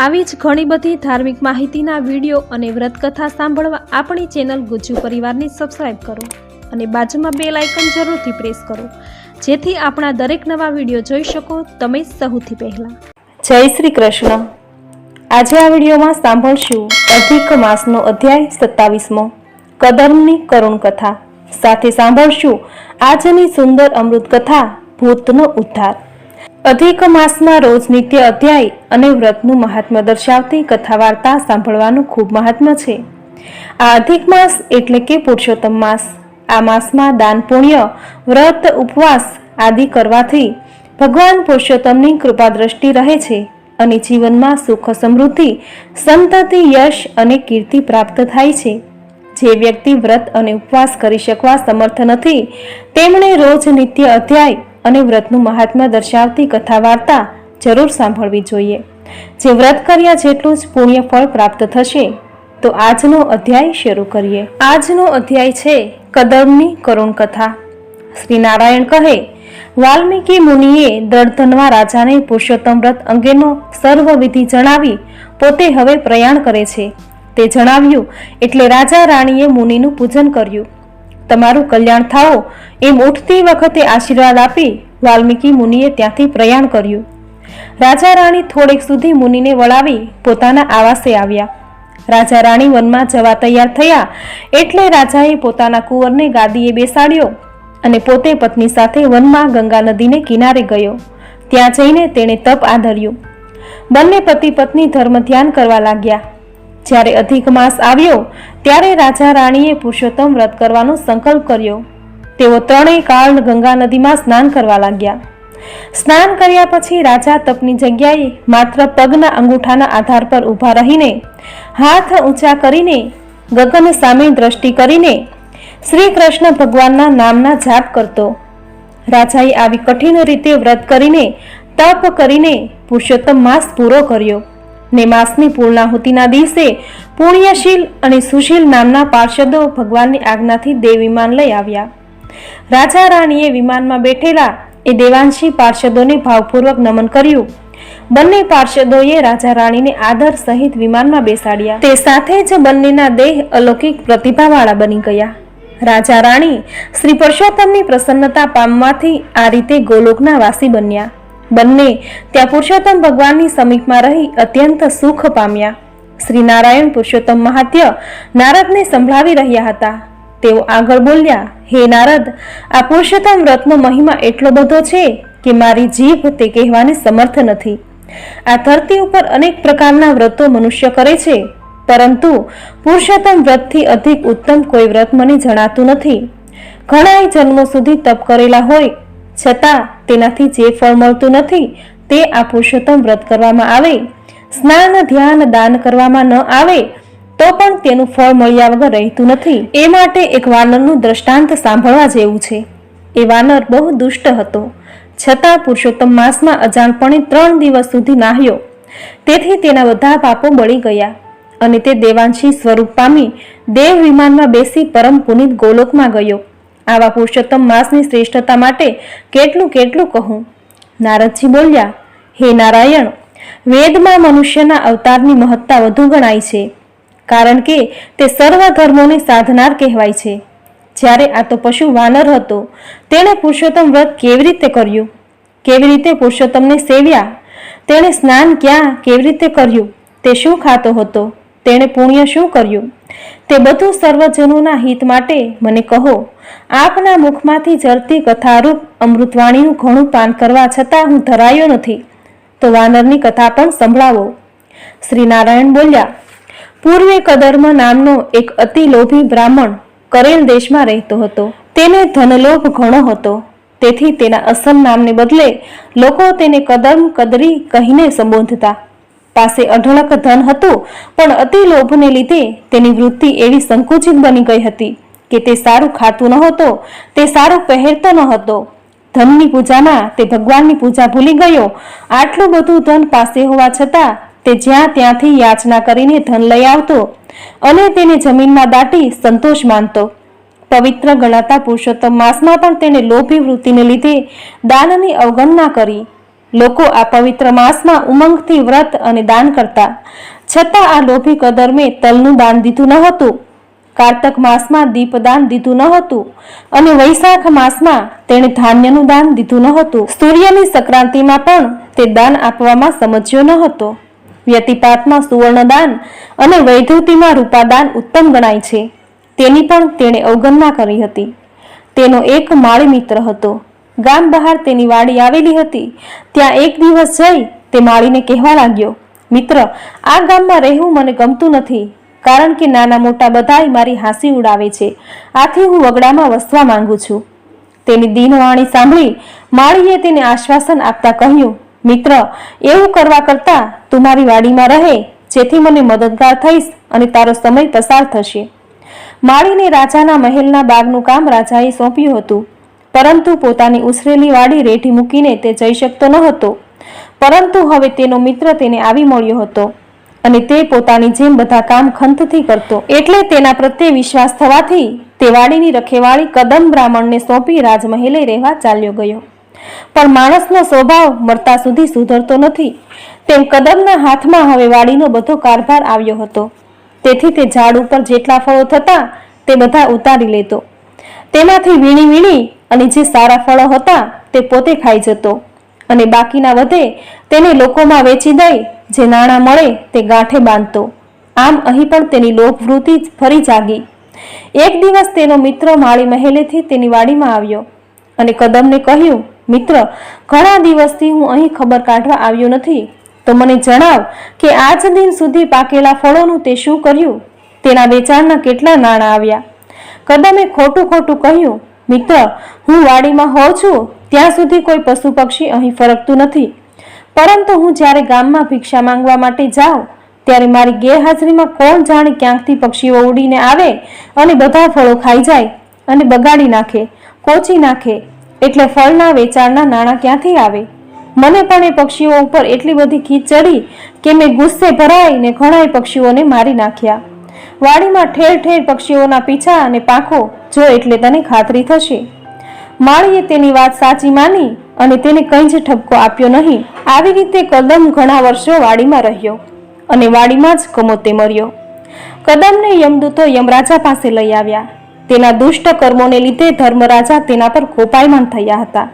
આવી જ ઘણી બધી ધાર્મિક માહિતીના વીડિયો અને વ્રતકથા સાંભળવા આપણી ચેનલ ગુજ્જુ પરિવારને સબસ્ક્રાઈબ કરો અને બાજુમાં બે લાઇકન જરૂરથી પ્રેસ કરો. જેથી આપણા દરેક નવા વીડિયો જોઈ શકો તમે સૌથી પહેલા. જય શ્રી કૃષ્ણ. આજે આ વિડીયોમાં સાંભળશું અધિક માસનો અધ્યાય સત્તાવીસમો કદમની કરુણ કથા સાથે સાંભળશું આજની સુંદર અમૃત કથા ભૂતનો ઉદ્ધાર. અધિક માસમાં રોજ નિત્ય અધ્યાય અને વ્રતનું મહાત્મ્ય દર્શાવતી કથા વાર્તા સાંભળવાનું ખૂબ મહાત્મ્ય છે. આ અધિક માસ એટલે કે પુરુષોત્તમ માસ. આ માસમાં દાન, પુણ્ય, વ્રત, ઉપવાસ આદિ કરવાથી ભગવાન પુરુષોત્તમની કૃપા દ્રષ્ટિ રહે છે અને જીવનમાં સુખ, સમૃદ્ધિ, સંતતિ, યશ અને કીર્તિ પ્રાપ્ત થાય છે. જે વ્યક્તિ વ્રત અને ઉપવાસ કરી શકવા સમર્થ નથી, તેમણે રોજ નિત્ય અધ્યાય અને વ્રતનું મહાત્મ્ય દર્શાવતી કથા વાર્તા જરૂર સાંભળવી જોઈએ. જે વ્રત કર્યા જેટલું જ પુણ્ય ફળ પ્રાપ્ત થશે, તો આજનો અધ્યાય શરૂ કરીએ. આજનો અધ્યાય છે કદમની કરુણ કથા શ્રી નારાયણ કહે, વાલ્મીકી મુનિએ દળધનવા રાજાને પુરુષોત્તમ વ્રત અંગેનો સર્વવિધિ જણાવી પોતે હવે પ્રયાણ કરે છે. તે જણાવ્યું, એટલે રાજા રાણીએ મુનિનું પૂજન કર્યું. તમારું કલ્યાણ થાઓ. એમ ઉઠતી વખતે આશીર્વાદ આપી વાલ્મીકી મુનિએ ત્યાંથી પ્રયાણ કર્યું. રાજા રાણી થોડેક સુધી મુનિને વળાવી પોતાના આવાસે આવ્યા. રાજા રાણી વનમાં જવા તૈયાર થયા એટલે રાજાએ પોતાના કુંવરને ગાદીએ બેસાડ્યો અને પોતે પત્ની સાથે વનમાં ગંગા નદીને કિનારે ગયો. ત્યાં જઈને તેણે તપ આધર્યું બંને પતિ પત્ની ધર્મ ધ્યાન કરવા લાગ્યા. જ્યારે અધિક માસ આવ્યો, ત્યારે રાજા રાણીએ પુરુષોત્તમ વ્રત કરવાનો સંકલ્પ કર્યો. તેઓ ત્રણેય કાળ ગંગા નદીમાં સ્નાન કરવા લાગ્યા. સ્નાન કર્યા પછી રાજા તપની જગ્યાએ માત્ર પગના અંગૂઠાના આધાર પર ઊભા રહીને હાથ ઊંચા કરીને, ગગન સામે દ્રષ્ટિ કરીને શ્રી કૃષ્ણ ભગવાનના નામના જાપ કરતો. રાજાએ આવી કઠિન રીતે વ્રત કરીને તપ કરીને પુરુષોત્તમ માસ પૂરો કર્યો. ને માસની પૂર્ણાહુતિના દિવસે પુણ્યશીલ અને સુશીલ નામના પાર્ષદો ભગવાનની આજ્ઞાથી દેવ વિમાન લઈ આવ્યા. રાજા રાણીએ વિમાનમાં બેઠેલા એ દેવાંશી પાર્ષદોને ભાવપૂર્વક નમન કર્યું. બંને પાર્ષદોએ રાજા રાણીને આદર સહિત વિમાનમાં બેસાડ્યા. તે સાથે જ બંનેના દેહ અલૌકિક પ્રતિભાવાળા બની ગયા. રાજા રાણી શ્રી પરસોત્તમની પ્રસન્નતા પામવાથી આ રીતે ગોલોકના વાસી બન્યા. બંને ત્યાં પુરુષોત્તમ ભગવાનની સમીપમાં રહી અત્યંત સુખ પામ્યા. શ્રી નારાયણ પુરુષોત્તમ મહાત્ય નારદને સંભળાવી રહ્યા હતા. તેઓ આગળ બોલ્યા, હે નારદ, આ પુરુષોત્તમ વ્રતનો મહિમા એટલો બધો છે કે મારી જીભ તે કહેવાની સમર્થ નથી. આ ધરતી ઉપર અનેક પ્રકારના વ્રતો મનુષ્ય કરે છે, પરંતુ પુરુષોત્તમ વ્રતથી અધિક ઉત્તમ કોઈ વ્રત મને જણાતું નથી. ઘણાય જન્મો સુધી તપ કરેલા હોય છતાં તેનાથી જે ફળ મળતું નથી, તે આ પુરુષોત્તમ વ્રત કરવામાં આવે. સ્નાન, ધ્યાન, દાન કરવામાં ન આવે, તો પણ તેનું ફળ મળ્યા વગર રહેતું નથી. એ માટે એક વાનરનું દ્રષ્ટાંત સાંભળવા જેવું છે. એ વાનર બહુ દુષ્ટ હતો. છતાં પુરુષોત્તમ માસમાં અજાણપણે ત્રણ દિવસ સુધી નાહ્યો. તેથી તેના બધા પાપો બળી ગયા અને તે દેવાંશી સ્વરૂપ પામી દેવ વિમાનમાં બેસી પરમ પુનિત ગોલોકમાં ગયો. આવા પુરુષોત્તમ માસની શ્રેષ્ઠતા માટે કેટલું કેટલું કહું? નારદજી બોલ્યા, હે નારાયણ, વેદમાં મનુષ્યના અવતારની મહત્તા વધુ ગણાય છે, કારણ કે તે સર્વ ધર્મોની સાધનાર કહેવાય છે. જ્યારે આ તો પશુ વાનર હતો, તેણે પુરુષોત્તમ વ્રત કેવી રીતે કર્યું? કેવી રીતે પુરુષોત્તમને સેવ્યા? તેણે સ્નાન ક્યાં કેવી રીતે કર્યું? તે શું ખાતો હતો? તેણે પુણ્ય શું કર્યું? તે બધું સર્વજનોના હિત માટે મને કહો. આપના મુખમાંથી જરતી કથારૂપ અમૃતવાણીનું ઘણું પાન કરવા છતાં હું ધરાયો નથી. તો વાનરની કથા પણ સંભળાવો. શ્રી નારાયણ બોલ્યા, પૂર્વે કદર્મ નામનો એક અતિ લોભી બ્રાહ્મણ કરેલ દેશમાં રહેતો હતો. તેને ધનલોભ ઘણો હતો. તેથી તેના અસલ નામને બદલે લોકો તેને કદર્મ કદરી કહીને સંબોધતા. પાસે અઢળક ધન હતું, પણ અતિ લોભને લીધે તેની વૃત્તિ એવી સંકુચિત બની ગઈ હતી કે તે સારું ખાતું નહોતો, તે સારું પહેરતો ન હતો ધનની પૂજામાં તે ભગવાનની પૂજા ભૂલી ગયો. આટલું બધું ધન પાસે હોવા છતાં તે જ્યાં ત્યાંથી યાચના કરીને ધન લઈ આવતો અને તેને જમીનમાં દાટી સંતોષ માનતો. પવિત્ર ગણાતા પુરુષોત્તમ માસમાં પણ તેને લોભી વૃત્તિને લીધે દાનની અવગણના કરી. લોકો આ પવિત્ર માસમાં ઉમંગથી વ્રત અને દાન કરતા. છતાં આ લોભી કદરમે તલનું દાન દીધું ન હતું. કાર્તક માસમાં દીપદાન દીધું ન હતું અને વૈશાખ માસમાં તેણે ધાન્યનું દાન દીધું ન હતું. સૂર્યની સંક્રાંતિમાં પણ તે દાન આપવામાં સમજ્યો ન હતો. વ્યતિપાતમાં સુવર્ણદાન અને વૈધવતીમાં રૂપાદાન ઉત્તમ ગણાય છે. તેની પણ તેણે અવગણના કરી હતી. તેનો એક માળી મિત્ર હતો. ગામ બહાર તેની વાડી આવેલી હતી. ત્યાં એક દિવસ જઈ તે માળીને કહેવા લાગ્યો, મિત્ર, આ ગામમાં રહેવું મને ગમતું નથી, કારણ કે નાના મોટા બધાય મારી હાંસી ઉડાવે છે. આથી હું વગડામાં વસવા માંગુ છું. તેની દીનવાણી સાંભળી માળીએ તેને આશ્વાસન આપતા કહ્યું, મિત્ર, એવું કરવા કરતાં તું મારી વાડીમાં રહે, જેથી મને મદદગાર થઈશ અને તારો સમય પસાર થશે. માળીને રાજાના મહેલના બાગનું કામ રાજાએ સોંપ્યું હતું. પરંતુ પોતાની ઉછરેલી વાડી રેઠી મૂકીને તે જઈ શકતો ન હતો પરંતુ હવે તેનો મિત્ર તેને આવી મળ્યો હતો અને તે પોતાની જેમ બધા કામ ખંતથી કરતો. એટલે તેના પ્રત્યે વિશ્વાસ થવાથી તે વાડીની રખેવાળી કદમ બ્રાહ્મણને સોંપી રાજમહેલે રહેવા ચાલ્યો ગયો. પણ માણસનો સ્વભાવ મરતા સુધી સુધરતો નથી. તેમ કદમના હાથમાં હવે વાડીનો બધો કારભાર આવ્યો હતો. તેથી તે ઝાડ ઉપર જેટલા ફળો થતા તે બધા ઉતારી લેતો. તેમાંથી વીણી વીણી અને જે સારા ફળો હતા તે પોતે ખાઈ જતો. અને બાકીના વધે તેને લોકોમાં વેચી દઈ, જે નાણાં મળે તે ગાંઠે બાંધતો. આમ અહીં પણ તેની લોભવૃત્તિ ફરી જાગી. એક દિવસ તેનો મિત્ર માળી મહેલેથી તેની વાડીમાં આવ્યો અને કદમને કહ્યું, મિત્ર, ઘણા દિવસથી હું અહીં ખબર કાઢવા આવ્યો નથી. તો મને જણાવ કે આજ દિન સુધી પાકેલા ફળોનું તે શું કર્યું? તેના વેચાણના કેટલા નાણાં આવ્યા. કદમે ખોટું ખોટું કહ્યું મિત્ર, હું વાડીમાં હોઉં છું, ત્યાં સુધી કોઈ પશુ પક્ષી અહીં ફરકતું નથી. પરંતુ હું જ્યારે ગામમાં ભિક્ષા માંગવા માટે જાઉં, ત્યારે મારી ગેરહાજરીમાં કોણ જાણે ક્યાંકથી પક્ષીઓ ઉડીને આવે અને બધા ફળો ખાઈ જાય અને બગાડી નાખે કોચી નાખે, એટલે ફળના વેચાણના નાણાં ક્યાંથી આવે? મને પણ એ પક્ષીઓ ઉપર એટલી બધી ખીચ ચડી કે મેં ગુસ્સે ભરાઈને ઘણાય પક્ષીઓને મારી નાખ્યા. વાડીમાં ઠેર ઠેર પક્ષીઓના પીછા અને પાંખો, જો એટલે તને ખાતરી થશે. માળીએ તેની વાત સાચી માની અને તેને કંઈ જ ઠપકો આપ્યો નહીં. આવી રીતે કદમ ઘણા વર્ષો વાડીમાં રહ્યો અને વાડીમાં જ કમોતે મર્યો. કદમને યમદૂતો યમરાજા પાસે લઈ આવ્યા. તેના દુષ્ટ કર્મોને લીધે ધર્મરાજા તેના પર કોપાયમાન થયા હતા.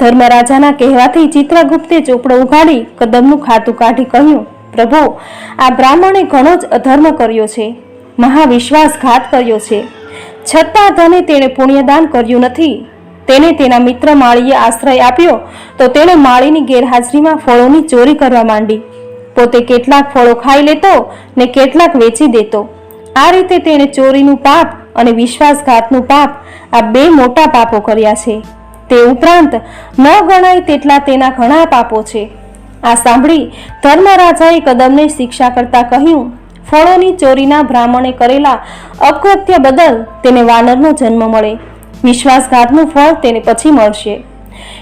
ધર્મરાજાના કહેવાથી ચિત્રગુપ્તે ચોપડો ઉઘાડી કદમનું ખાતું કાઢી કહ્યું પ્રભુ, આ બ્રાહ્મણે ઘણો જ અધર્મ કર્યો છે, મહાવિશ્વાસઘાત કર્યો છે. છતાં ધને તેણે પુણ્યદાન કર્યું નથી. તેને તેના મિત્ર માળીએ આશ્રય આપ્યો, તો તેણે માળીની ગેરહાજરીમાં ફળોની ચોરી કરવા માંડી. પોતે કેટલાક ફળો ખાઈ લેતો ને કેટલાક વેચી દેતો. આ રીતે તેણે ચોરીનું પાપ અને વિશ્વાસઘાતનું પાપ આ બે મોટા પાપો કર્યા છે. તે ઉપરાંત ન ગણાય તેટલા તેના ઘણા પાપો છે. આ સાંભળી ધર્મરાજાએ કદમને શિક્ષા કરતા કહ્યું ફળોની ચોરીના બ્રાહ્મણે કરેલા અકૃત્ય બદલ તેને વાનરનો જન્મ મળે. વિશ્વાસઘાતનું ફળ તેને પછી મળશે.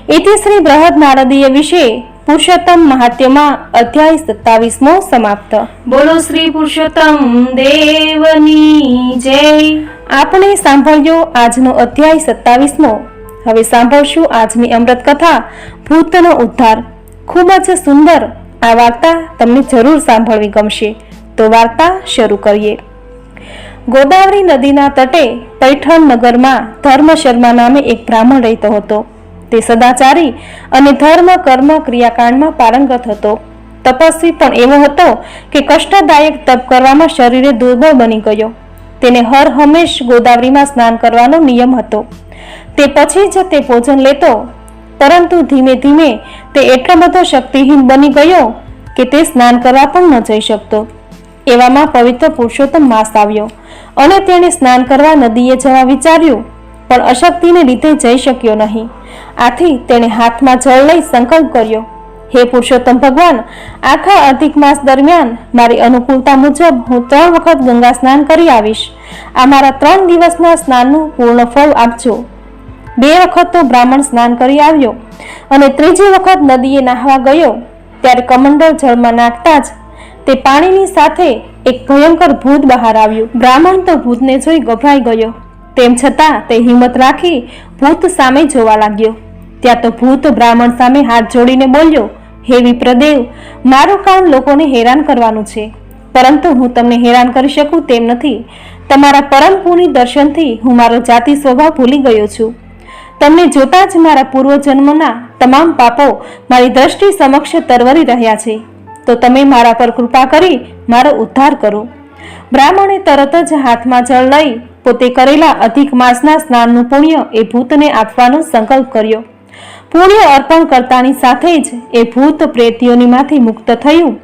એથી શ્રી બૃહદ નારદીય વિશે પુરુષોત્તમ મહાત્યમાં અધ્યાય સત્તાવીસમો સમાપ્ત. બોલો શ્રી પુરુષોત્તમ દેવની જય. આપણે સાંભળ્યો આજનો અધ્યાય સત્તાવીસમો. હવે સાંભળશું આજની અમૃત કથા ભૂતનો ઉદ્ધાર. ખૂબ જ સુંદર આ વાર્તા તમને જરૂર સાંભળવી ગમશે. તો વાર્તા શરૂ કરીએ. ગોદાવરી નદીના તટે પૈઠણ નગરમાં ધર્મ શર્મા નામે એક બ્રાહ્મણ રહેતો હતો. તે સદાચારી અને ધર્મ, કર્મ, ક્રિયાકાંડમાં પારંગત હતો. તપસ્વી પણ એવો હતો કે કષ્ટદાયક તપ કરવામાં શરીરે દુર્બળ બની ગયો. તેને હર હંમેશ ગોદાવરીમાં સ્નાન કરવાનો નિયમ હતો. તે પછી જ તે ભોજન લેતો પરંતુ ધીમે ધીમે તે એટલો બધો શક્તિહીન બની ગયો કે તે સ્નાન કરવા પણ ન જઈ શકતો. એવામાં પવિત્ર પુરુષોત્તમ માસ આવ્યો અને તેણે સ્નાન કરવા નદીએ જવા વિચાર્યું, પણ અશક્તિને લીધે જઈ શક્યો નહીં. આથી તેણે હાથમાં જળ લઈ સંકલ્પ કર્યો, હે પુરુષોત્તમ ભગવાન, આખા અધિક માસ દરમિયાન મારી અનુકૂળતા મુજબ હું ત્રણ વખત ગંગા સ્નાન કરી આવીશ. આ મારા ત્રણ દિવસના સ્નાનનું પૂર્ણ ફળ આપજો. બે વખત તો બ્રાહ્મણ સ્નાન કરી આવ્યો અને ત્રીજી વખત નદીએ નાહવા ગયો, ત્યારે કમંડળ જળમાં નાખતા જ તે પાણીની સાથે એક ભયંકર ભૂત બહાર આવ્યું. બ્રાહ્મણ તો ભૂતને જોઈ ગભરાઈ ગયો. તેમ છતાં તે હિંમત રાખી ભૂત સામે જોવા લાગ્યો. ત્યાં તો ભૂત બ્રાહ્મણ સામે હાથ જોડીને બોલ્યો, હે વિપ્રદેવ, મારું કામ લોકોને હેરાન કરવાનું છે. પરંતુ હું તમને હેરાન કરી શકું તેમ નથી. તમારા પરમ પુનિ દર્શનથી હું મારો જાતિ સ્વભાવ ભૂલી ગયો છું. તમને જોતા જ મારા પૂર્વજન્મના તમામ પાપો મારી દ્રષ્ટિ સમક્ષ તરવરી રહ્યા છે. તો તમે મારા પર કૃપા કરી મારો ઉદ્ધાર કરો. બ્રાહ્મણે તરત જ હાથમાં જળ લઈ પોતે કરેલા અધિક માસના સ્નાનનું પુણ્ય એ ભૂતને આપવાનો સંકલ્પ કર્યો. પુણ્ય અર્પણ કરતાની સાથે જ એ ભૂત પ્રેતીઓનીમાંથી મુક્ત થયું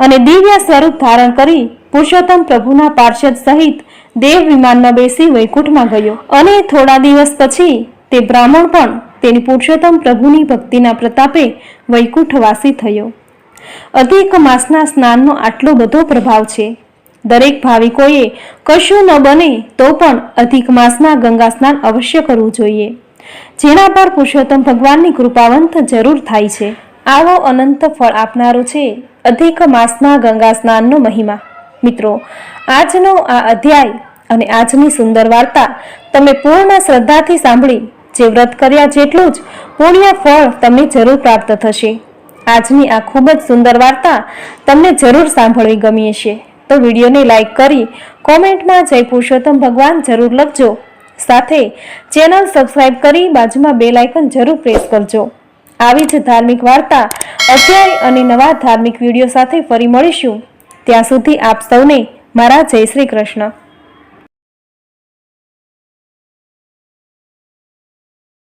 અને દિવ્ય સ્વરૂપ ધારણ કરી પુરુષોત્તમ પ્રભુના પાર્ષદ સહિત દેવ વિમાનમાં બેસી વૈકુંઠમાં ગયો. અને થોડા દિવસ પછી તે બ્રાહ્મણ પણ તેની પુરુષોત્તમ પ્રભુની ભક્તિના પ્રતાપે વૈકુંઠવાસી થયો. અધિક માસના સ્નાનનો આટલો બધો પ્રભાવ છે. દરેક ભાવિકોએ કશું ન બને તો પણ અધિક માસમાં ગંગા સ્નાન અવશ્ય કરવું જોઈએ. જેના પર પુરુષોત્તમ ભગવાનની કૃપાવંત જરૂર થાય છે. આવો અનંત ફળ આપનારો છે અધિક માસના ગંગા સ્નાનનો મહિમા. મિત્રો, આજનો આ અધ્યાય અને આજની સુંદર વાર્તા તમે પૂર્ણ શ્રદ્ધાથી સાંભળી જે વ્રત કર્યા જેટલું જ પુણ્ય ફળ તમને જરૂર પ્રાપ્ત થશે. આજની આ ખૂબ જ સુંદર વાર્તા તમને જરૂર સાંભળવી ગમી હશે. તો વિડીયોને લાઈક કરી કોમેન્ટમાં જય પુરુષોત્તમ ભગવાન જરૂર લખજો. સાથે ચેનલ સબસ્ક્રાઇબ કરી બાજુમાં બેલ આઇકન જરૂર પ્રેસ કરજો. આવી જ ધાર્મિક વાર્તા, અધ્યાય અને નવા ધાર્મિક વીડિયો સાથે ફરી મળીશું. ત્યાં સુધી આપ સૌને મારા જય શ્રી કૃષ્ણ.